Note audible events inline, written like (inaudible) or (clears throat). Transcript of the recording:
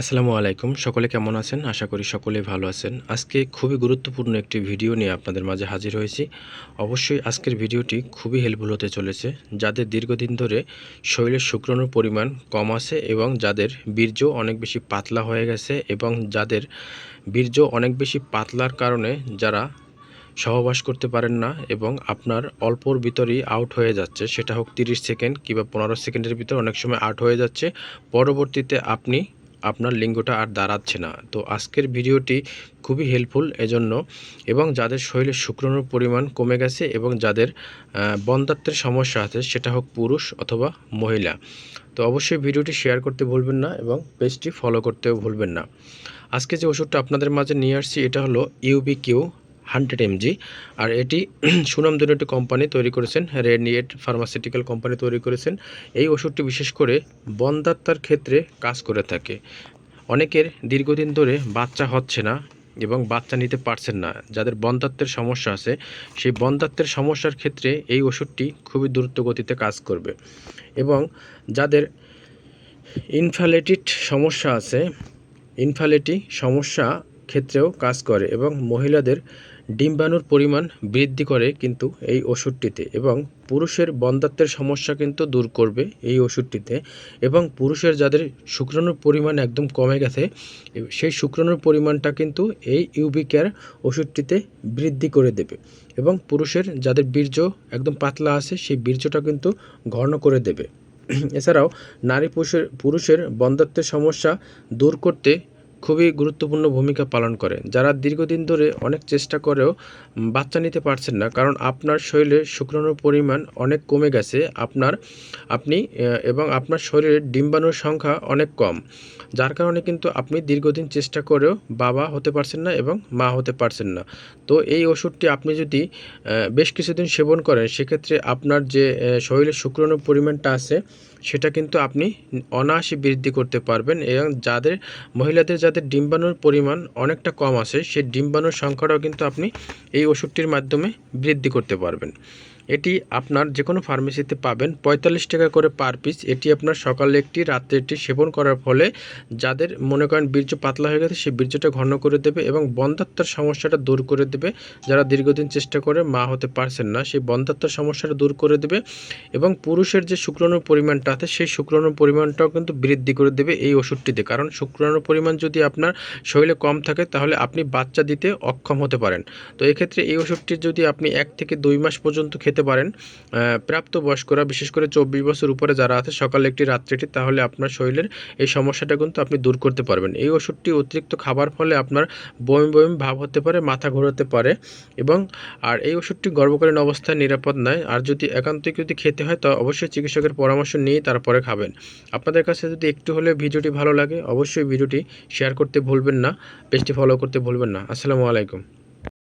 আসসালামু আলাইকুম। সকলে কেমন আছেন? আশা করি সকলেই ভালো আছেন। আজকে খুবই গুরুত্বপূর্ণ একটি ভিডিও নিয়ে আপনাদের মাঝে হাজির হয়েছি। অবশ্যই আজকের ভিডিওটি খুবই হেল্পফুল হতে চলেছে। যাদের দীর্ঘদিন ধরে শরীরের শুক্রাণুর পরিমাণ কম আছে এবং যাদের বীর্য অনেক বেশি পাতলা হয়ে গেছে এবং যাদের বীর্য অনেক বেশি পাতলার কারণে যারা সহবাস করতে পারেন না এবং আপনার অল্পর ভিতরেই আউট হয়ে যাচ্ছে, সেটা হোক তিরিশ সেকেন্ড কিংবা পনেরো সেকেন্ডের ভিতরে অনেক সময় আউট হয়ে যাচ্ছে। পরবর্তীতে আপনি আপনার লিঙ্গটা আর দাঁড়াচ্ছে না। তো আজকের ভিডিওটি খুবই হেল্পফুল এজন্য এবং যাদের শরীরে শুক্রাণুর পরিমাণ কমে গেছে এবং যাদের বন্ধাত্বের সমস্যা আছে সেটা হোক পুরুষ অথবা মহিলা। তো অবশ্যই ভিডিওটি শেয়ার করতে ভুলবেন না এবং পেজটি ফলো করতেও ভুলবেন না। আজকে যে ওষুধটা আপনাদের মাঝে নিয়ে আসছি, এটা হলো U B Q hundred M G. আর এটি (clears throat) সুনামধন্য একটি কোম্পানি তৈরি করেছেন রেডনিয়েট ফার্মাসিউটিক্যাল কোম্পানি তৈরি করেছেন। এই ওষুধটি বিশেষ করে বন্ধাত্মার ক্ষেত্রে কাজ করে থাকে। অনেকের দীর্ঘদিন ধরে বাচ্চা হচ্ছে না এবং বাচ্চা নিতে পারছেন না। যাদের বন্ধাত্বের সমস্যা আছে, সেই বন্ধাত্বের সমস্যার ক্ষেত্রে এই ওষুধটি খুবই দ্রুত গতিতে কাজ করবে। এবং যাদের ইনফ্যালেটিড সমস্যা আছে ইনফ্যালেটি সমস্যা ক্ষেত্রেও কাজ করে এবং মহিলাদের ডিম্বাণুর পরিমাণ বৃদ্ধি করে কিন্তু এই ওষুধটিতে এবং পুরুষের বন্ধাত্বের সমস্যা কিন্তু দূর করবে এই ওষুধটিতে এবং পুরুষের যাদের শুক্রাণুর পরিমাণ একদম কমে গেছে, সেই শুক্রাণুর পরিমাণটা কিন্তু এই ইউবিকেয়ার ওষুধটিতে বৃদ্ধি করে দেবে এবং পুরুষের যাদের বীর্য একদম পাতলা আছে, সেই বীর্যটা কিন্তু ঘন করে দেবে। এছাড়াও নারী পুরুষের পুরুষের বন্ধাত্বের সমস্যা দূর করতে খুবই গুরুত্বপূর্ণ ভূমিকা পালন করে, যারা দীর্ঘদিন ধরে অনেক চেষ্টা করেও বাচ্চা নিতে পারছেন না, কারণ আপনার শরীরে শুক্রাণুর পরিমাণ অনেক কমে গেছে, আপনার, আপনি এবং আপনার শরীরের ডিম্বাণুর সংখ্যা অনেক কম, যার কারণে কিন্তু আপনি দীর্ঘদিন চেষ্টা করেও বাবা হতে পারছেন না এবং মা হতে পারছেন না। তো এই ওষুধটি আপনি যদি বেশ কিছুদিন সেবন করেন, সেক্ষেত্রে আপনার যে শরীরের শুক্রাণুর পরিমাণটা আছে, সেটা কিন্তু আপনি অনায়াসে বৃদ্ধি করতে পারবেন এবং যাদের, মহিলাদের যাদের ডিম্বাণুর পরিমাণ অনেকটা কম আছে, সেই ডিম্বাণুর সংখ্যাটাও কিন্তু আপনি এই ওষুধটির মাধ্যমে বৃদ্ধি করতে পারবেন। এটি আপনার যে কোনো ফার্মেসিতে পাবেন। পঁয়তাল্লিশ টাকা করে পার পিস। এটি আপনার সকালে একটি, রাত্রে একটি সেবন করার ফলে যাদের মনে করেন বীর্য পাতলা হয়ে গেছে সেই বীর্যটা ঘন করে দেবে এবং বন্ধাত্মার সমস্যাটা দূর করে দেবে। যারা দীর্ঘদিন চেষ্টা করে মা হতে পারছেন না, সেই বন্ধাত্মার সমস্যাটা দূর করে দেবে এবং পুরুষের যে শুক্রাণুর পরিমাণটা আছে, সেই শুক্রাণুর পরিমাণটাও কিন্তু বৃদ্ধি করে দেবে এই ওষুধটিতে। কারণ শুক্রাণুর পরিমাণ যদি আপনার শরীরে কম থাকে, তাহলে আপনি বাচ্চা দিতে অক্ষম হতে পারেন। তো এক্ষেত্রে এই ওষুধটি যদি আপনি এক থেকে দুই মাস পর্যন্ত খেতে খেতে পারেন। প্রাপ্তবয়স্করা, বিশেষ করে চব্বিশ বছর উপরে যারা আছে, সকালে একটি রাত্রিটি, তাহলে আপনার শরীরের এই সমস্যাটা কিন্তু আপনি দূর করতে পারবেন। এই ওষুধটি অতিরিক্ত খাবার ফলে আপনার বমি বমি ভাব হতে পারে, মাথা ঘোরাতে পারে এবং আর এই ওষুধটি গর্ভকালীন অবস্থায় নিরাপদ নয়। আর যদি একান্তই যদি খেতে হয়, তো অবশ্যই চিকিৎসকের পরামর্শ নিয়ে তারপরে খাবেন। আপনাদের কাছে যদি একটু হলে ভিডিওটি ভালো লাগে, অবশ্যই ভিডিওটি শেয়ার করতে ভুলবেন না, পেজটি ফলো করতে ভুলবেন না। আসসালামু আলাইকুম।